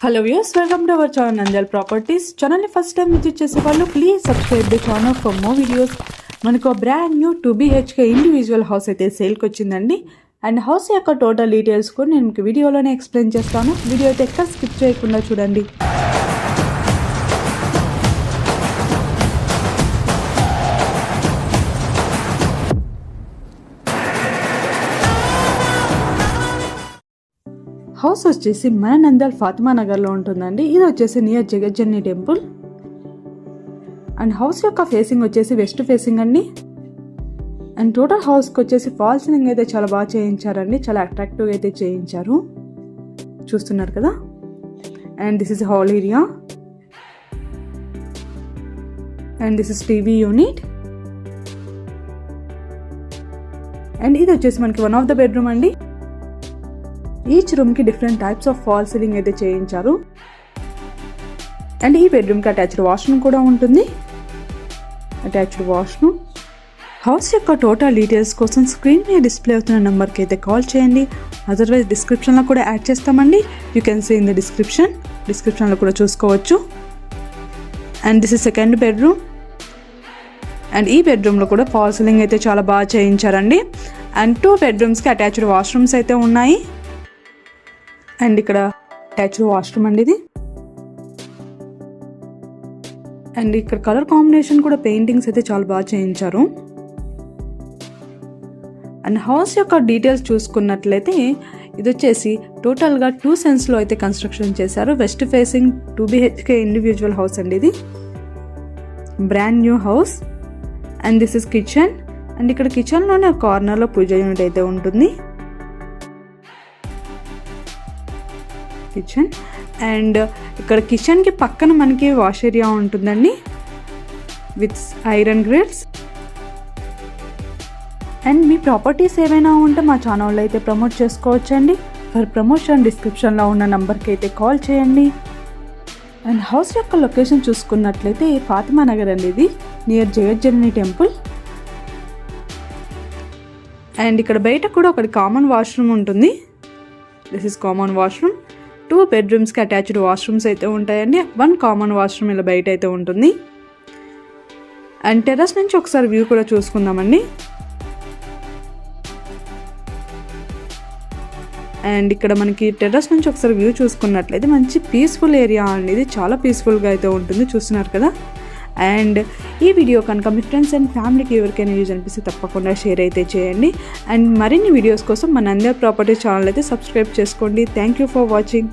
Hello views welcome to our channel Nanjal properties ఛానల్ని first time visit చేసే వాళ్ళు please subscribe the channel for more videos మనకు brand new two BHK individual house అయితే సేల్కి వచ్చిందండి. And house యొక్క total details కూడా నేను మీకు వీడియోలోనే ఎక్స్ప్లెయిన్ చేస్తాను. వీడియో అయితే ఎక్కడ స్కిప్ చేయకుండా చూడండి. హౌస్ వచ్చేసి మన నందల్ ఫాతిమా నగర్లో ఉంటుందండి. ఇది వచ్చేసి near Jagajjanani temple. And house యొక్క ఫేసింగ్ వచ్చేసి వెస్ట్ ఫేసింగ్ అండి. అండ్ టోటల్ హౌస్కి వచ్చేసి ఫాల్ సీలింగ్ అయితే చాలా బాగా చేయించారండి. చాలా అట్రాక్టివ్గా అయితే చేయించారు. చూస్తున్నారు కదా? And this is hall area and this is TV unit and ఇది వచ్చేసి మనకి వన్ ఆఫ్ ద బెడ్రూమ్ అండి. ఈచ్ రూమ్కి different types of fall ceiling అయితే చేయించారు. అండ్ ఈ బెడ్రూమ్కి అటాచ్డ్ వాష్రూమ్ కూడా ఉంటుంది. అటాచ్డ్ వాష్రూమ్ హౌస్ యొక్క టోటల్ డీటెయిల్స్ కోసం స్క్రీన్ మీద డిస్ప్లే అవుతున్న నెంబర్కి అయితే కాల్ చేయండి. అదర్వైజ్ డిస్క్రిప్షన్లో కూడా యాడ్ చేస్తామండి. You can see in the description డిస్క్రిప్షన్లో కూడా చూసుకోవచ్చు. And this is second bedroom and ఈ బెడ్రూమ్లో కూడా ఫాల్ సీలింగ్ అయితే చాలా బాగా చేయించారండి. అండ్ టూ బెడ్రూమ్స్కి అటాచ్డ్ వాష్రూమ్స్ అయితే ఉన్నాయి. అండ్ ఇక్కడ అటాచ్డ్ వాష్రూమ్ అండి ఇది. అండ్ ఇక్కడ కలర్ కాంబినేషన్ కూడా పెయింటింగ్స్ అయితే చాలా బాగా చేయించారు. అండ్ హౌస్ యొక్క డీటెయిల్స్ చూసుకున్నట్లయితే ఇది వచ్చేసి టోటల్గా టూ సెన్స్లో అయితే కన్స్ట్రక్షన్ చేశారు. West facing two BHK individual house అండి ఇది. Brand new house and this is kitchen and ఇక్కడ కిచెన్లోనే కార్నర్లో పూజ యూనిట్ అయితే ఉంటుంది. కిచెన్ అండ్ uh, ఇక్కడ కిచెన్కి పక్కన మనకి వాష్ ఏరియా ఉంటుందండి విత్ ఐరన్ గ్రిల్స్ అండ్ మీ ప్రాపర్టీస్ ఏమైనా ఉంటే మా ఛానల్లో అయితే ప్రమోట్ చేసుకోవచ్చండి. ఫర్ ప్రమోషన్ డిస్క్రిప్షన్లో ఉన్న నెంబర్కి అయితే కాల్ చేయండి. అండ్ హౌస్ యొక్క లొకేషన్ చూసుకున్నట్లయితే ఫాతిమా నగర్ అండి ఇది నియర్ జగజ్జనని టెంపుల్ అండ్ ఇక్కడ బయట కూడా ఒకటి కామన్ వాష్రూమ్ ఉంటుంది. This is common washroom two బెడ్రూమ్స్కి attached washrooms అయితే ఉంటాయండి. వన్ కామన్ వాష్రూమ్ ఇలా బయట అయితే ఉంటుంది. అండ్ టెర్రస్ నుంచి ఒకసారి వ్యూ కూడా చూసుకుందామండి. అండ్ ఇక్కడ మనకి టెర్రస్ నుంచి ఒకసారి వ్యూ చూసుకున్నట్లయితే మంచి పీస్ఫుల్ ఏరియా అండి. ఇది చాలా పీస్ఫుల్గా అయితే ఉంటుంది. చూస్తున్నారు కదా? అండ్ ఈ వీడియో కనుక మీ ఫ్రెండ్స్ అండ్ ఫ్యామిలీకి ఎవరికైనా యూజ్ అనిపిస్తే తప్పకుండా షేర్ అయితే చేయండి. అండ్ మరిన్ని వీడియోస్ కోసం మన అందరి ప్రాపర్టీ ఛానల్ అయితే సబ్స్క్రైబ్ చేసుకోండి. Thank you for watching.